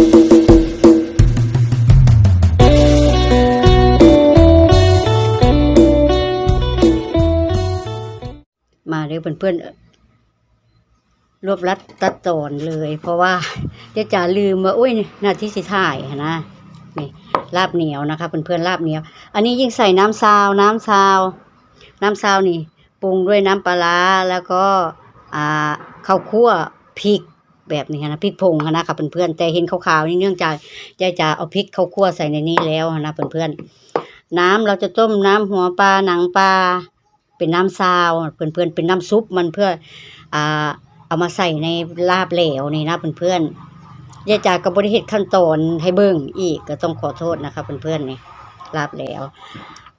มาเด้อเพื่อนๆรวบรัดตัดตอนเลย เพราะว่าเจ๊จ๋าลืมว่าอุ้ยหนาที่สิถ่ายนะนี่ลาบเหนียวนะคะเพื่อนๆลาบเหนียว อันนี้ยิ่งใส่น้ำซาว น้ำซาว น้ำซาวนี่ปรุงด้วยน้ำปลาร้าแล้วก็อ่าข้าวคั่วพริก แบบนี้นะพริกผงนะคะเพื่อนๆแต่เห็นขาวๆนี่เนื่องจากยายจ๋าเอาพริกข้าวคั่วใส่ในนี้แล้วหั้นนะเพื่อนๆน้ำเราจะต้มน้ำหัวปลาหนังปลาเป็นน้ำซาวเพื่อนๆเป็นน้ำซุปมันเพื่ออ่าเอามาใส่ในลาบเหลวนี่นะเพื่อนๆยายจากกับบริเหตุขั้นตอนให้เบิ่งอีกก็ต้องขอโทษนะคะเพื่อนๆนี่ลาบเหลว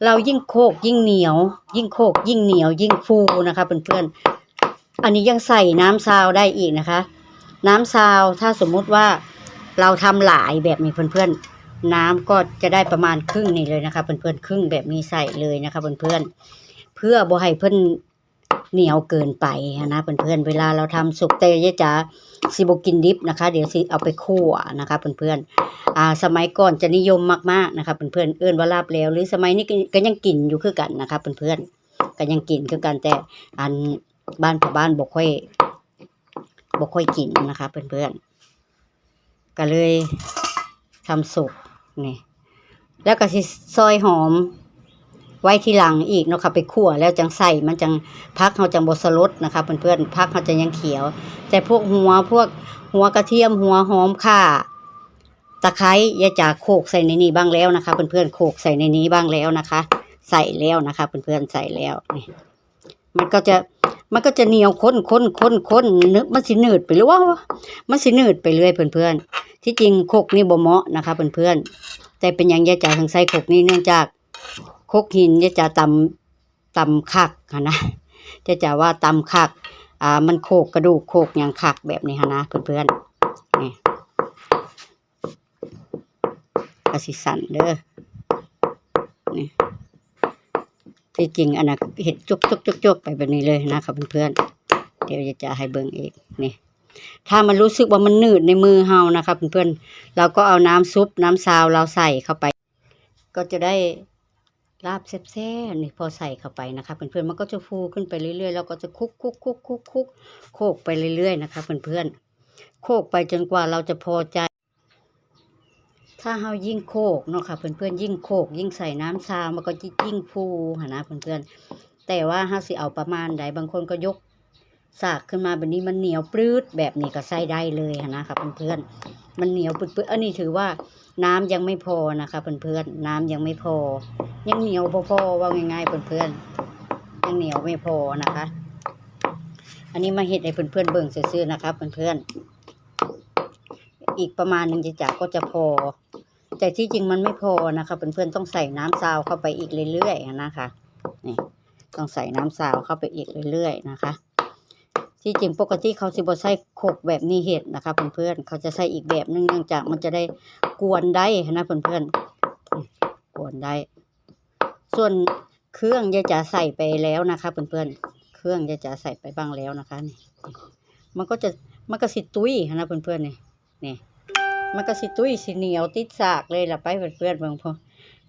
เรายิ่งโคกยิ่งเหนียว ยิ่งโคกยิ่งเหนียวยิ่งฟูนะคะเพื่อนๆอันนี้ยังใส่น้ำซาวได้อีกนะคะ น้ำซาวถ้าสมมุติว่าเราทำหลายแบบนี้เพื่อนๆ น้ำก็จะได้ประมาณครึ่งนี่เลยนะคะเพื่อนๆครึ่งแบบนี้ใส่เลยนะคะเพื่อนๆเพื่อบ่ให้เพิ่อนเหนียวเกินไปหั้นนะเพื่อนๆเวลาเราทำสุกแต่ยจ๋าสิบกินดิบนะคะ เดี๋ยวสิเอาไปคั่วนะคะเพื่อนๆอ่าสมัยก่อนจะนิยมมากๆนะคะเพื่อนๆเอิ้นว่าลาบแล้ว หรือสมัยนี้ก็ยังกินอยู่คือกันนะคะเพื่อนๆก็ยังกินคือกันแต่อันบ้านพ่อบ้านบ่ค่อย บ่ค่อยกินนะคะเพื่อนๆก็เลยทำสุกนี่แล้วก็สิซอยหอม ไว้ทีหลังอีกเนาะค่ะไปคั่วแล้วจังใส่มันจังพักเขาจังบสลดนะคะเพื่อนๆพักเขาจะยังเขียว แต่พวกหัวพวกหัวกระเทียมหัวหอมข่าตะไคร้ยาจากโขกใส่ในนี้บ้างแล้วนะคะเพื่อนๆโขกใส่ในนี้บ้างแล้วนะคะ ใส่แล้วนะคะเพื่อนๆใส่แล้วนี่มันก็จะ มันก็จะเหนียวข้นข้นข้นข้นนึกมันสิหนืดไปหรือว่ามันสิหนืดไปเรื่อยเพื่อนๆ ที่จริงโขกนี่บ่เหมาะนะคะเพื่อนๆ แต่เป็นอย่างยาจาทางใส่โขกนี่เนื่องจากคกหินจะจะตำตำคักค่ะนะจะจว่าตำคักอ่ามันโขกกระดูกโขกอย่างคักแบบนี้ค่ะนะเพื่อนๆนี่กระสิสันเด้อนี่ ที่จริงอันนั้นเห็ดจุกจุกจุกจุกไปแบบนี้เลยนะครับเพื่อนๆเดี๋ยวจะจะให้เบิ่งอีกนี่ถ้ามันรู้สึกว่ามันหนืดในมือเฮานะครับเพื่อนๆเราก็เอาน้ำซุปน้ำซาวเราใส่เข้าไป ก็จะได้ลาบแซ่บๆนี่พอใส่เข้าไปนะคะเพื่อนๆมันก็จะฟูขึ้นไปเรื่อยๆแล้วก็จะคุกคุกคุกคุกคุกโคกไปเรื่อยๆนะคะเพื่อนๆโคกไปจนกว่าเราจะพอใจ ถ้าเฮายิ่งโคกเนาะค่ะเพื่อนๆยิ่งโคก ยิ่งใส่น้ำชา มันก็ยิ่งฟูหนะเพื่อนๆแต่ว่าเฮาสิเอาประมาณใดบางคนก็ยกสากขึ้นมาแบบนี้มันเหนียวปรื้ดแบบนี้ก็ใส่ได้เลยหะนะครับเพื่อนๆมันเหนียวปื้ดๆอันนี้ถือว่าน้ำยังไม่พอนะคะเพื่อนๆน้ำยังไม่พอ ยังเหนียวพอๆว่าง่ายๆเพื่อนๆยังเหนียวไม่พอนะคะ อันนี้มาเห็ดให้เพื่อนๆเบิ่งซื่อๆนะคะเพื่อนๆอีกประมาณหนึ่งจะจักก็จะพอ แต่ที่จริงมันไม่พอนะคะเพื่อนๆต้องใส่น้ำซาวเข้าไปอีกเรื่อยๆนะคะนี่ต้องใส่น้ำซาวเข้าไปอีกเรื่อยๆนะคะ ที่จริงปกติเขาสิบใส่โขกแบบนี้เห็ดนะคะเพื่อนๆเขาจะใส่อีกแบบนึงเนื่องจากมันจะได้กวนได้นะเพื่อนๆกวนได้ ส่วนเครื่องยาจ๋าใส่ไปแล้วนะคะเพื่อนๆเครื่องยาจ๋าใส่ไปบ้างแล้วนะคะนี่มันก็จะมันก็สิตุ้ยนะเพื่อนๆนี่นี่ มันก็สิตุ้ยสิเหนียวติดสากเลยล่ะไปเพื่อนๆเบิ่งพอ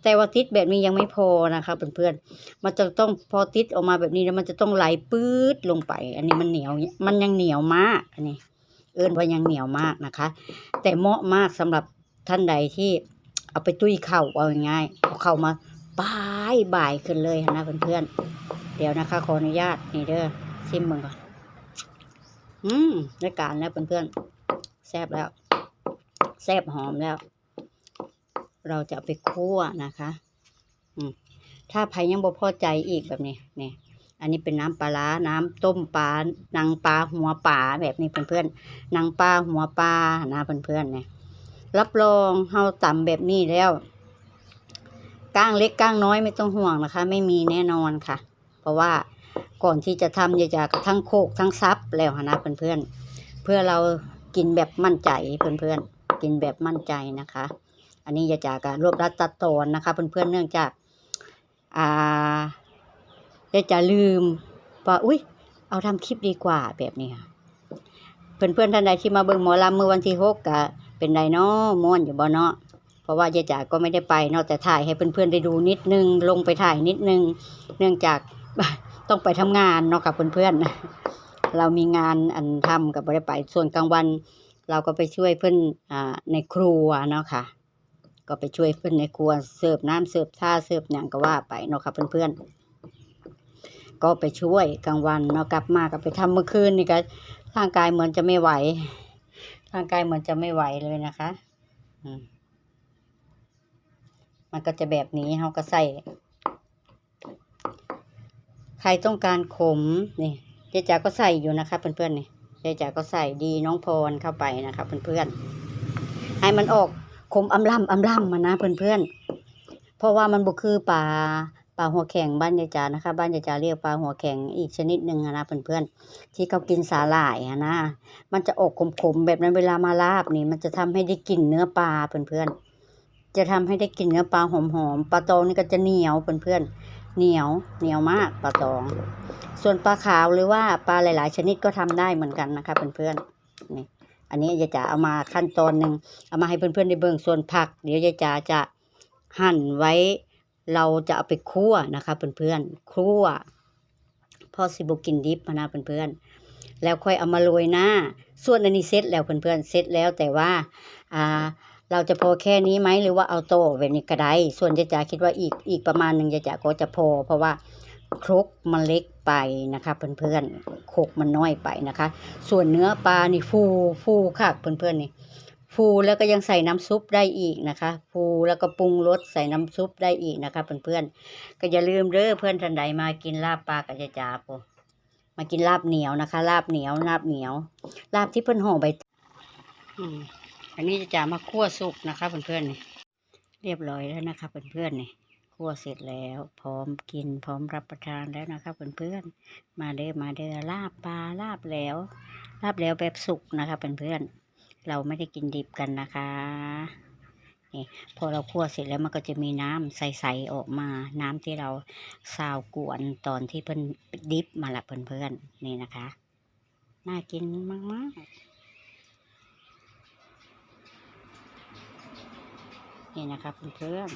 แต่ว่าติดแบบนี้ยังไม่พอนะคะเพื่อนๆ มันจะต้องพอติดออกมาแบบนี้แล้วมันจะต้องไหลปื๊ดลงไป อันนี้มันเหนียว มันยังเหนียวมาก อันนี้ เอิ้นว่ายังเหนียวมากนะคะ แต่เหมาะมากสำหรับท่านใดที่เอาไปตุ้ยเข่าเอาง่ายเอาเข่ามาบายบ่ายขึ้นเลยนะเพื่อนๆ เดี๋ยวนะคะ ขออนุญาตนี่เด้อชิมมึงก่อน อืมได้การแล้วเพื่อนๆแซ่บแล้ว แซ่บหอมแล้ว เราจะไปคั่วนะคะอืถ้าใครยังบ่พอใจอีกแบบนี้เนี่ยอันนี้เป็นน้ำปลาร้าน้ำต้มปลานางปลาหัวปลาแบบนี้เพื่อนๆนางปลาหัวปลานะเพื่อนๆเนี่ยรับรองเฮาต่ำแบบนี้แล้วก้างเล็กก้างน้อยไม่ต้องห่วงนะคะ ไม่มีแน่นอนค่ะ เพราะว่าก่อนที่จะทำอยาจะทั้งโคกทั้งซับแล้วนะเพื่อนๆเพื่อเรากินแบบมั่นใจเพื่อนๆ กินแบบมั่นใจนะคะ อันนี้อยาจากรรวบรัดตัดตอนนะคะ เพื่อนๆเนื่องจากอ่าจะลืมว่าอุ้ยเอาทำคลิปดีกว่าแบบนี้ค่ะเพื่อนๆท่านใดที่มาเบิ่งหมอลำเมื่อวันที่หกกะเป็นไดเนาะม่วนอยู่บ่เนาะเพราะว่ายายจ๋าก็ไม่ได้ไปเนาะแต่ถ่ายให้เพื่อนๆได้ดูนิดนึง ลงไปถ่ายนิดนึง เนื่องจากต้องไปทำงานเนาะกับเพื่อนๆเรามีงานอันทำกับบ่ได้ไปส่วนกลางวัน เราก็ไปช่วยเพื่อนอ่าในครัวเนาะค่ะ ก็ไปช่วยเพื่อนในครัวเสิร์ฟน้ำเสิร์ฟท่าเสิร์ฟหยังก็ว่าไปเนาะค่ะเพื่อนๆก็ไปช่วยกลางวันเนาะกลับมาก็ไปทำเมื่อคืนนี่ก็ร่างกายเหมือนจะไม่ไหว ร่างกายเหมือนจะไม่ไหวเลยนะคะอืมมันก็จะแบบนี้เขาก็ใส่ใครต้องการขมนี่ยายจ๋าก็ใส่อยู่นะคะเพื่อนๆนี่ ยายจ๋าก็ใส่ดีน้องพรเข้าไปนะคะเพื่อนๆให้มันออกขมอำล่ำอำล่ำมานะเพื่อนๆเพราะว่ามันบุคือปลาปลาหัวแข็งบ้านยายจ๋านะคะ บ้านยายจ๋าเรียกปลาหัวแข็งอีกชนิดหนึ่งอะนะเพื่อนๆที่เขากินสาหร่ายนะมันจะออกขมๆแบบนั้นเวลามาลาบนี่ มันจะทำให้ได้กลิ่นเนื้อปลาเพื่อนๆจะทำให้ได้กลิ่นเนื้อปลาหอมๆปลาตองนี่ก็จะเหนียวเพื่อนๆ เหนียวเหนียวมากปลาตอง ส่วนปลาขาวหรือว่าปลาหลาย ๆ ชนิดก็ทำได้เหมือนกันนะคะเพื่อนๆนี่อันนี้ยายจ๋าเอามาขั้นตอนหนึ่งเอามาให้เพื่อนๆได้เบิ่งส่วนผัก เดี๋ยวยายจ๋าจะหั่นไว้ เราจะเอาไปคั่วนะคะเพื่อนๆคั่วพอสิบกินดิบนะเพื่อนๆแล้วค่อยเอามาโรยหน้า ส่วนอันนี้เสร็จแล้วเพื่อนๆเสร็จแล้วแต่ว่าอ่า เราจะพอแค่นี้ไหมหรือว่าเอาโตแบบนี้ก็ได้ส่วนยายจ๋าคิดว่าอีกอีกประมาณหนึ่งยายจ๋าก็จะพอ เพราะว่าครกมันเล็กไปนะคะเพื่อนๆครกมันน้อยไปนะคะ ส่วนเนื้อปลานี่ฟูฟูค่ะเพื่อนๆนี่ฟูแล้วก็ยังใส่น้ำซุปได้อีกนะคะ ฟูแล้วก็ปรุงรสใส่น้ำซุปได้อีกนะคะเพื่อนๆก็อย่าลืมเด้อเพื่อนท่านใดมากินลาบปลากับยายจ๋าปูมากินลาบเหนียวนะคะ ลาบเหนียวลาบเหนียว ลาบที่เพิ่อนห่อใบอืม อันนี้จะจามาคั่วสุกนะคะเพื่อนๆนี่เรียบร้อยแล้วนะคะเพื่อนๆนี่คั่วเสร็จแล้วพร้อมกินพร้อมรับประทานแล้วนะคะเพื่อนๆมาเด้อมาเด้อลาบปลาลาบแล้วลาบแล้วแบบสุกนะคะเพื่อนๆเราไม่ได้กินดิบกันนะคะนี่พอเราคั่วเสร็จแล้วมันก็จะมีน้ำใสๆออกมาน้ำที่เราซาวกวนตอนที่เพิ่นดิบมาละเพื่อนๆนี่นะคะ น่ากินมากๆ นี่นะคะเพื่อน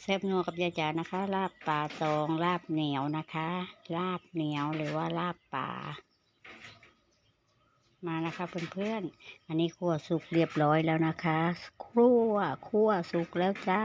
แซ่บนัวกับยายจ๋านะคะ ลาบปลาตองลาบเหนียวนะคะ ลาบเหนียวหรือว่าลาบปลามานะคะเพื่อนๆ อันนี้คั่วสุกเรียบร้อยแล้วนะคะคั่วคั่วสุกแล้วจ้า